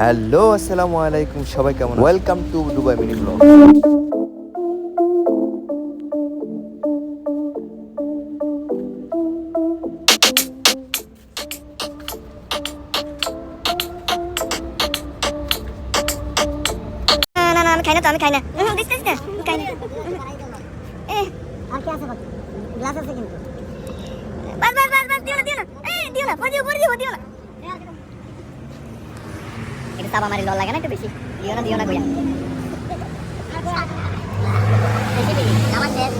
Hello আসসালামু আলাইকুম সবাই কেমন welcome to Dubai mini blog না না না খাই না তো আমি খাই না। দিস না খাই না। এ আর কি আছে বাকি গ্লাস আছে কিন্তু। বাস বাস বাস বাস দিও না দিও না। এ দিও না পড়ে দিও পড়ে দিও দিও না। এটা সাবা মারি লল লাগে না একটু বেশি দিও না দিও না কইয়া বেশি দিবি আমার শেষ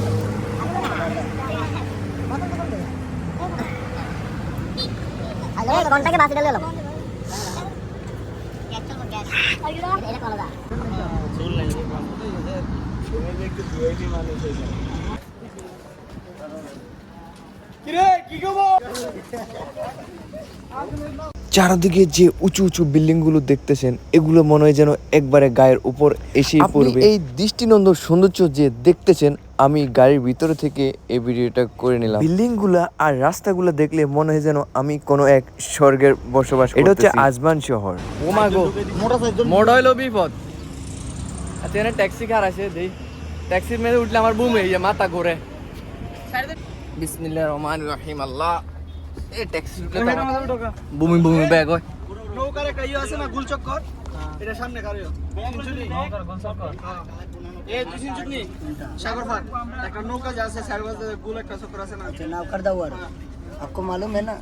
আরে ঘন্টাকে বাসি ডালে এলাম এটা কলা দা চারদিকে যে উঁচু উঁচু বিল্ডিংগুলো দেখতেছেন এগুলো মনে হয় যেন একবারে গায়ের উপর এসে পড়বে। এই দৃষ্টিনন্দন সৌন্দর্য যে দেখতেছেন আমি গাড়ির ভিতরে থেকে এই ভিডিওটা করে নিলাম। বিল্ডিংগুলা আর রাস্তাগুলো দেখলে মনে হয় যেন আমি কোনো এক স্বর্গের বসবাস এটা হচ্ছে আজমান শহর। ওমা গো মোড় হইল বিপদ। আচ্ছা এখানে ট্যাক্সি কার আছে দেই। ট্যাক্সির মেঝে উঠলে আমার বুম হয়ে যায় মাথা ঘুরে। বিসমিল্লাহির রহমানির রহিম আল্লাহ। এই ট্যাক্সি উঠলে তো আমার বুমি বুমি ব্যাগ হয় নৌকার একটা ইয়ে আছে না গুলচক্কর এটা সামনে কারিও এ দুই তিন চুটনি সাগর ফাট একটা নৌকা যে আছে চার বাজে গুল একটা চক্কর আছে না नाव कर दो आपको मालूम है ना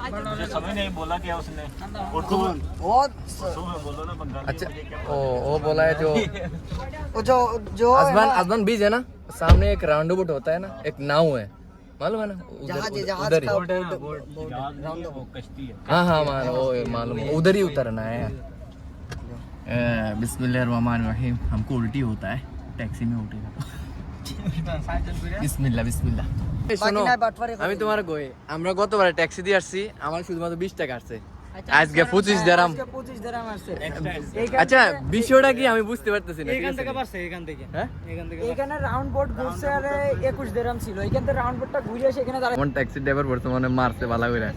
कौन वो अच्छा ओ वो बोला है जो वो जो जो आसमान आसमान बीच है ना सामने एक राउंड बोट होता है ना एक नाव है मालूम है ना उधर- जहाज उधर- जहाज उधर ही का बोट राउंड हाँ हाँ मान वो मालूम है, उधर ही उतरना है बिस्मिल्लाहिर्रहमानिर्रहीम हमको उल्टी होता है टैक्सी में उठेगा বিসমিল্লাহ বিসমিল্লাহ এই শোনো নাই, বাটপারি করে আমি তোমার কই আমরা গতবার ট্যাক্সি দিয়ে আসছি আমার শুধুমাত্র বিশ টাকা আসছে আজকে পঁচিশ দেরাম। পঁচিশ দেরাম আচ্ছা বিষয়টা কি আমি বুঝতে পারতেছি না এখান থেকে পারছে এখান থেকে। হ্যাঁ? এখানে রাউন্ড বোট ঘুরছে আর একুশ দেরাম ছিল। এখান থেকে রাউন্ড বোটটা ঘুরে এসে এখানে দাঁড়ায় আমার ট্যাক্সি ড্রাইভার বর্তমানে মারছে ভালো করে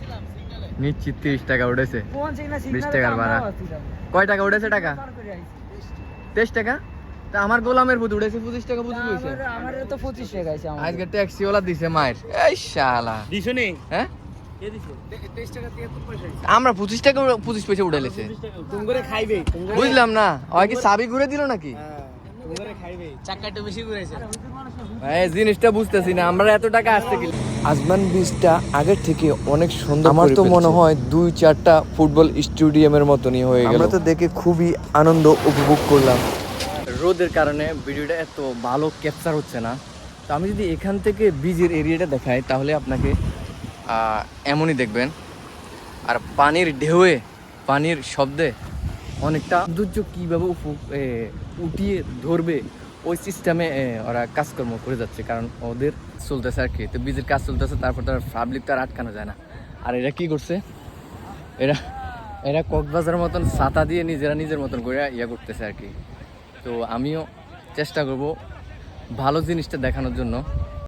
নিশ্চিত তিরিশ টাকা উঠেছে। বিশ টাকার ভাড়া। কয় টাকা উঠেছে টাকা? তেইশ টাকা? তা আমার গোলামের পুত উঠেছে পঁচিশ টাকা বুঝি আমার তো পঁচিশ টাকা আজকে ট্যাক্সিওয়ালা দিছে মায়ের। এই শালা। দিছো নি হ্যাঁ? কে দিছে? 23 টাকা 73 পয়সা আমরা পঁচিশ টাকা পঁচিশ পয়সা উঠে লেছে। বুঝলাম না। ওই কি চাবি ঘুরে দিল নাকি? তুমি করে খাইবে। চাকা একটু বেশি ঘুরেছে এই জিনিসটা বুঝতেছি না। আমরা এত টাকা আসতে কি আজমান বীজটা আগের থেকে অনেক সুন্দর আমার তো মনে হয় দুই চারটা ফুটবল স্টেডিয়ামের মতনই হয়ে গেল। আমরা তো দেখে খুবই আনন্দ উপভোগ করলাম। রোদের কারণে ভিডিওটা এত ভালো ক্যাপচার হচ্ছে না। তো আমি যদি এখান থেকে বীজের এরিয়াটা দেখাই তাহলে আপনাকে এমনই দেখবেন। আর পানির ঢেউয়ে, পানির শব্দে অনেকটা সৌন্দর্য কীভাবে উঠিয়ে ধরবে, ওই সিস্টেমে ওরা কাজকর্ম করে যাচ্ছে। কারণ ওদের চলতেছে আর কি। তো বীজের কাজ চলতেছে, তারপর তার পাবলিক তো আর আটকানো যায় না। আর এরা কি করছে? এরা এরা কক্সবাজার মতন ছাতা দিয়ে নিজেরা নিজের মতন করে ইয়া করতেছে আর কি। তো আমিও চেষ্টা করব ভালো জিনিসটা দেখানোর জন্য।